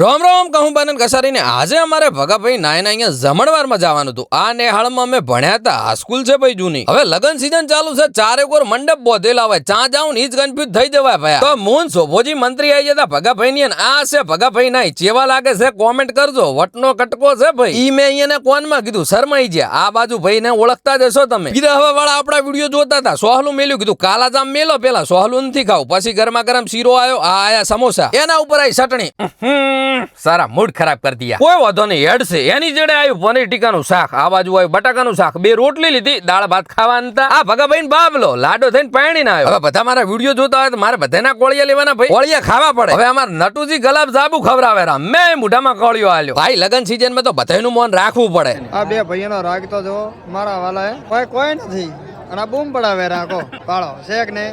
રોમ રોમ કહું બનન કસારીને આજે અમારે ભગાભાઈ નાયના અહીંયા જમણવારમાં જવાનું હતું. આ નેહાળમાં અમે ભણ્યા હતા. આ સ્કૂલ છે ભાઈ જૂની. હવે લગન સીઝન ચાલુ છે. ચારે કોર મંડપ બોધેલા હોય. ચા જાઉં ને જ કન્ફ્યુઝ થઈ જવાય ભાઈ. તો મૂન શોભોજી મંત્રી આવી જતા ભગાભાઈ ની આ છે ભગાભાઈ નાય. ચેવા લાગે છે કોમેન્ટ કરજો. વટનો કટકો છે ભાઈ. ઈ મેં અહીંયા કોનમાં કીધું? શરમાઈ ગયા. આ બાજુ ભાઈ ને ઓળખતા જશો તમે. બીજા હવે વાળા આપણા વીડિયો જોતા હતા. સોહલું મેલ્યું. કીધું, કાલાજામ મેલો પેલા. સોહલું નથી ખાવ. પછી ગરમા ગરમ શીરો આવ્યો આ આયા સમોસા. એના ઉપર આવી ચટણી. સારા મૂડ ખરાબ કરી દીયા. કોઈ વાંધો નહીં હેડ છે. એની જોડે આવ્યું પનીર ટીકાનું શાક આ બાજુ આવ્યું બટાકાનું શાક બે રોટલી લીધી દાળ ભાત ખાવાનું હતા આ ભગાભાઈ બાબલો લાડો થઈને પાણી ના આવ્યો હવે બધા મારા વીડિયો જોતા હોય તો મારે બધાના કોળિયા લેવાના ભાઈ. કોળિયા ખાવા પડે. હવે અમાર નટુજી ગુલાબ સાબુ ખવડાવે મેં મોઢામાં કોળિયો આલ્યો. ભાઈ લગન સીઝનમાં તો બધાનું મન રાખવું પડે. આ બે ભાઈઓનો રાગ તો જો મારા વાલા કોઈ કોઈ નથી. ને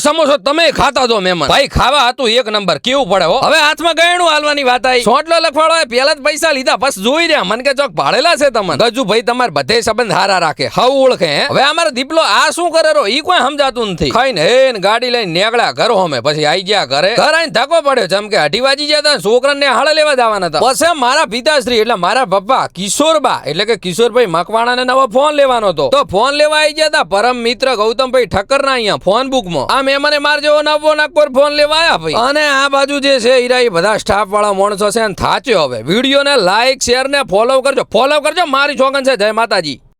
સમોસો તમે ખાતા જો મહેમાન. ભાઈ, ખાવા હતું એક નંબર. કેવું પડે હવે હાથમાં ગયણું હાલવાની વાત આવી સોટલો લખવાડો જ પૈસા લીધા જોઈ રહ્યા. મન કે ચોક ભાડેલા છે તમને ગજુ ભાઈ, તમારે બધે સંબંધ હારા રાખે. હવ ઓળખે હવે અમારો દીપલો આ શું કરે રો ઈ કોઈ સમજાતું નથી. ખાઈને હે ને ગાડી લઈને નીકળ્યા ઘર અમે. પછી આઈ ગયા ઘરે. ઘર આઈને ધક્કો પડ્યો. જેમ કે અઢી વાજી ગયા હતા છોકરાને હાળે લેવા જવાના હતા. પછી મારા પિતાશ્રી, એટલે મારા પપ્પા કિશોરબા, એટલે કે કિશોરભાઈ મકવાણાને નવો ફોન લેવાનો હતો. તો ફોન લેવા આવી ગયા હતા પરમ મિત્ર ગૌતમભાઈ ઠક્કર ના અહીંયા ફોન બુકમાં આ મહેમાને માર જેવો નવો નાગપુર ફોન લેવા આવ્યા ભાઈ. અને આ બાજુ જે છે, હીરા બધા સ્ટાફ વાળા માણસો છે થાચ્યો હવે. વીડિયો ને લાઈક શેર ને ફોલો કરજો. ફોલો કરજો, મારી છોકન છે. જય માતાજી.